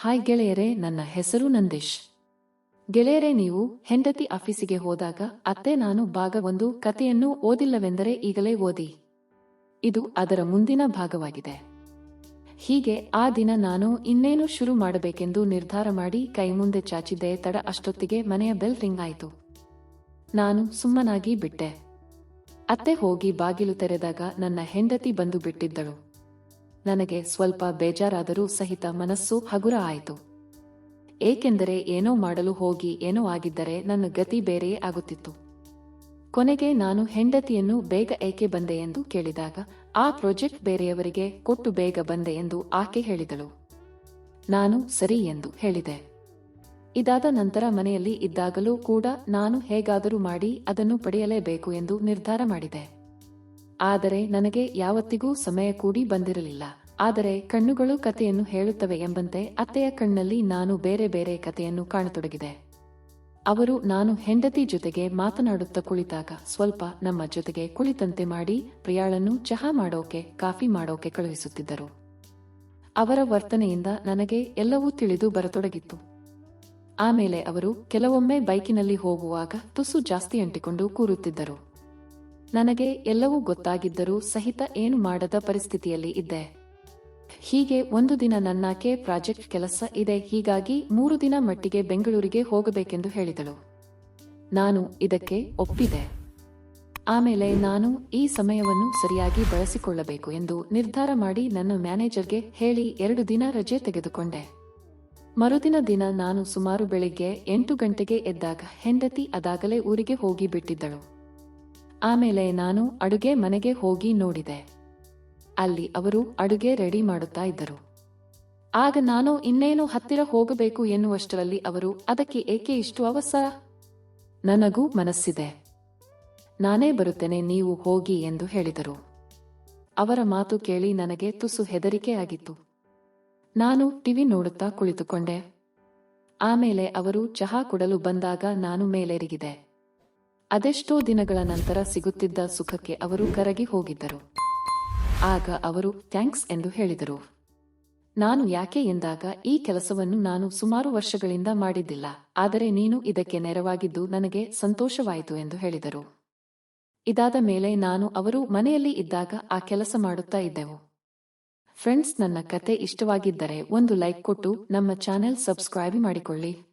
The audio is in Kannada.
ಹಾಯ್ ಗೆಳೆಯರೇ, ನನ್ನ ಹೆಸರು ನಂದೀಶ್. ಗೆಳೆಯರೇ, ನೀವು ಹೆಂಡತಿ ಆಫೀಸಿಗೆ ಹೋದಾಗ ಅತ್ತೆ ನಾನು ಭಾಗ ಒಂದು ಕಥೆಯನ್ನು ಓದಿಲ್ಲವೆಂದರೆ ಈಗಲೇ ಓದಿ. ಇದು ಅದರ ಮುಂದಿನ ಭಾಗವಾಗಿದೆ. ಹೀಗೆ ಆ ದಿನ ನಾನು ಇನ್ನೇನು ಶುರು ಮಾಡಬೇಕೆಂದು ನಿರ್ಧಾರ ಮಾಡಿ ಕೈ ಮುಂದೆ ಚಾಚಿದ್ದೆ ತಡ ಅಷ್ಟೊತ್ತಿಗೆ ಮನೆಯ ಬೆಲ್ ರಿಂಗ್ ಆಯಿತು. ನಾನು ಸುಮ್ಮನಾಗಿ ಬಿಟ್ಟೆ. ಅತ್ತೆ ಹೋಗಿ ಬಾಗಿಲು ತೆರೆದಾಗ ನನ್ನ ಹೆಂಡತಿ ಬಂದು ಬಿಟ್ಟಿದ್ದಳು. ನನಗೆ ಸ್ವಲ್ಪ ಬೇಜಾರಾದರೂ ಸಹಿತ ಮನಸ್ಸು ಹಗುರ ಆಯಿತು. ಏಕೆಂದರೆ ಏನೋ ಮಾಡಲು ಹೋಗಿ ಏನೋ ಆಗಿದ್ದರೆ ನನ್ನ ಗತಿ ಬೇರೆಯೇ ಆಗುತ್ತಿತ್ತು. ಕೊನೆಗೆ ನಾನು ಹೆಂಡತಿಯನ್ನು ಬೇಗ ಏಕೆ ಬಂದೆ ಎಂದು ಕೇಳಿದಾಗ, ಆ ಪ್ರಾಜೆಕ್ಟ್ ಬೇರೆಯವರಿಗೆ ಕೊಟ್ಟು ಬೇಗ ಬಂದೆ ಎಂದು ಆಕೆ ಹೇಳಿದಳು. ನಾನು ಸರಿ ಎಂದು ಹೇಳಿದೆ. ಇದಾದ ನಂತರ ಮನೆಯಲ್ಲಿ ಇದ್ದಾಗಲೂ ಕೂಡ ನಾನು ಹೇಗಾದರೂ ಮಾಡಿ ಅದನ್ನು ಪಡೆಯಲೇಬೇಕು ಎಂದು ನಿರ್ಧಾರ ಮಾಡಿದೆ. ಆದರೆ ನನಗೆ ಯಾವತ್ತಿಗೂ ಸಮಯ ಕೂಡಿ ಬಂದಿರಲಿಲ್ಲ. ಆದರೆ ಕಣ್ಣುಗಳು ಕಥೆಯನ್ನು ಹೇಳುತ್ತವೆ ಎಂಬಂತೆ ಅತ್ತೆಯ ಕಣ್ಣಲ್ಲಿ ನಾನು ಬೇರೆ ಬೇರೆ ಕಥೆಯನ್ನು ಕಾಣತೊಡಗಿದೆ. ಅವರು ನಾನು ಹೆಂಡತಿ ಜೊತೆಗೆ ಮಾತನಾಡುತ್ತಾ ಕುಳಿತಾಗ ಸ್ವಲ್ಪ ನಮ್ಮ ಜೊತೆಗೆ ಕುಳಿತಂತೆ ಮಾಡಿ ಪ್ರಿಯಾಳನ್ನು ಚಹಾ ಮಾಡೋಕೆ, ಕಾಫಿ ಮಾಡೋಕೆ ಕಳುಹಿಸುತ್ತಿದ್ದರು. ಅವರ ವರ್ತನೆಯಿಂದ ನನಗೆ ಎಲ್ಲವೂ ತಿಳಿದು ಬರತೊಡಗಿತ್ತು. ಆಮೇಲೆ ಅವರು ಕೆಲವೊಮ್ಮೆ ಬೈಕಿನಲ್ಲಿ ಹೋಗುವಾಗ ತುಸು ಜಾಸ್ತಿ ಅಂಟಿಕೊಂಡು ಕೂರುತ್ತಿದ್ದರು. ನನಗೆ ಎಲ್ಲವೂ ಗೊತ್ತಾಗಿದ್ದರೂ ಸಹಿತ ಏನು ಮಾಡದ ಪರಿಸ್ಥಿತಿಯಲ್ಲಿ ಇದ್ದೆ. ಹೀಗೆ ಒಂದು ದಿನ ನನ್ನಾಕೆ ಪ್ರಾಜೆಕ್ಟ್ ಕೆಲಸ ಇದೆ, ಹೀಗಾಗಿ ಮೂರು ದಿನ ಮಟ್ಟಿಗೆ ಬೆಂಗಳೂರಿಗೆ ಹೋಗಬೇಕೆಂದು ಹೇಳಿದಳು. ನಾನು ಇದಕ್ಕೆ ಒಪ್ಪಿದೆ. ಆಮೇಲೆ ನಾನು ಈ ಸಮಯವನ್ನು ಸರಿಯಾಗಿ ಬಳಸಿಕೊಳ್ಳಬೇಕು ಎಂದು ನಿರ್ಧಾರ ಮಾಡಿ ನನ್ನ ಮ್ಯಾನೇಜರ್ಗೆ ಹೇಳಿ ಎರಡು ದಿನ ರಜೆ ತೆಗೆದುಕೊಂಡೆ. ಮರುದಿನ ದಿನ ನಾನು ಸುಮಾರು ಬೆಳಿಗ್ಗೆ ಎಂಟು ಗಂಟೆಗೆ ಎದ್ದಾಗ ಹೆಂಡತಿ ಅದಾಗಲೇ ಊರಿಗೆ ಹೋಗಿ ಬಿಟ್ಟಿದ್ದಳು ಆಮೇಲೆ ನಾನು ಅಡುಗೆ ಮನೆಗೆ ಹೋಗಿ ನೋಡಿದೆ. ಅಲ್ಲಿ ಅವರು ಅಡುಗೆ ರೆಡಿ ಮಾಡುತ್ತಾ ಇದ್ದರು. ಆಗ ನಾನು ಇನ್ನೇನು ಹತ್ತಿರ ಹೋಗಬೇಕು ಎನ್ನುವಷ್ಟರಲ್ಲಿ ಅವರು, ಅದಕ್ಕೆ ಏಕೆ ಇಷ್ಟು ಅವಸರ ನನಗೂ ಮನಸ್ಸಿದೆ. ನಾನೇ ಬರುತ್ತೇನೆ, ನೀವು ಹೋಗಿ ಎಂದು ಹೇಳಿದರು. ಅವರ ಮಾತು ಕೇಳಿ ನನಗೆ ತುಸು ಹೆದರಿಕೆ ಆಗಿತ್ತು. ನಾನು ಟಿವಿ ನೋಡುತ್ತಾ ಕುಳಿತುಕೊಂಡೆ. ಆಮೇಲೆ ಅವರು ಚಹಾ ಕೊಡಲು ಬಂದಾಗ ನಾನು ಮೇಲೆರಿಗಿದೆ ಅದೆಷ್ಟೋ ದಿನಗಳ ನಂತರ ಸಿಗುತ್ತಿದ್ದ ಸುಖಕ್ಕೆ ಅವರು ಕರಗಿ ಹೋಗಿದ್ದರು. ಆಗ ಅವರು, ಥ್ಯಾಂಕ್ಸ್ ಎಂದು ಹೇಳಿದರು. ನಾನು ಯಾಕೆ ಎಂದಾಗ ಈ ಕೆಲಸವನ್ನು ನಾನು ಸುಮಾರು ವರ್ಷಗಳಿಂದ ಮಾಡಿದ್ದಿಲ್ಲ. ಆದರೆ ನೀನು ಇದಕ್ಕೆ ನೆರವಾಗಿದ್ದು ನನಗೆ ಸಂತೋಷವಾಯಿತು ಎಂದು ಹೇಳಿದರು. ಇದಾದ ಮೇಲೆ ನಾನು ಅವರು ಮನೆಯಲ್ಲಿ ಇದ್ದಾಗ ಆ ಕೆಲಸ ಮಾಡುತ್ತಾ ಇದ್ದೆವು. ಫ್ರೆಂಡ್ಸ್, ನನ್ನ ಕತೆ ಇಷ್ಟವಾಗಿದ್ದರೆ ಒಂದು ಲೈಕ್ ಕೊಟ್ಟು ನಮ್ಮ ಚಾನೆಲ್ ಸಬ್ಸ್ಕ್ರೈಬ್ ಮಾಡಿಕೊಳ್ಳಿ.